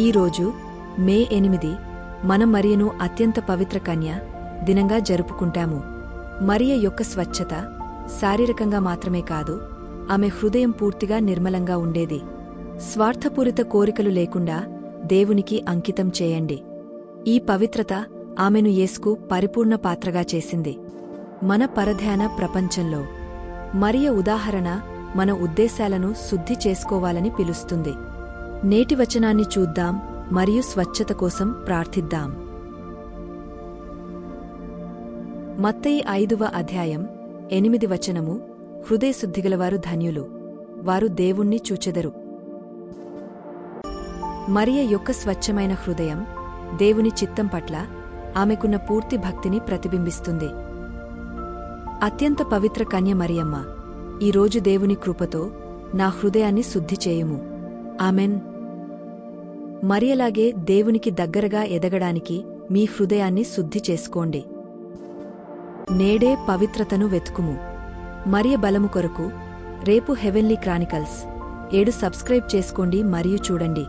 ఈరోజు మే ఎనిమిది మనం మరియను అత్యంత పవిత్ర కన్య దినంగా జరుపుకుంటాము. మరియ యొక్క స్వచ్ఛత శారీరకంగా మాత్రమే కాదు ఆమె హృదయం పూర్తిగా నిర్మలంగా ఉండేది. స్వార్థపూరిత కోరికలు లేకుండా దేవునికి అంకితం చేయండి. ఈ పవిత్రత ఆమెను యేసుకు పరిపూర్ణ పాత్రగా చేసింది. మన పరధ్యాన ప్రపంచంలో మరియ ఉదాహరణ మన ఉద్దేశాలను శుద్ధి చేసుకోవాలని పిలుస్తుంది. నేటి వచనాన్ని చూద్దాం మరియు స్వచ్ఛత కోసం ప్రార్థిద్దాం. మత్తయి ఐదువ అధ్యాయం ఎనిమిది వచనము హృదయశుద్ధిగలవారు ధన్యులు వారు దేవుణ్ణి చూచెదరు. మరియ యొక్క స్వచ్ఛమైన హృదయం దేవుని చిత్తం పట్ల ఆమెకున్న పూర్తి భక్తిని ప్రతిబింబిస్తుంది. అత్యంత పవిత్ర కన్య మరియమ్మ ఈరోజు దేవుని కృపతో నా హృదయాన్ని శుద్ధి చేయుము. ఆమెన్. మరియలాగే దేవునికి దగ్గరగా ఎదగడానికి మీ హృదయాన్ని శుద్ధి చేసుకోండి. నేడే పవిత్రతను వెతుకుము. మరియ బలము కొరకు రేపు హెవెన్లీ క్రానికల్స్. ఏడు సబ్స్క్రైబ్ చేసుకోండి మరియు చూడండి.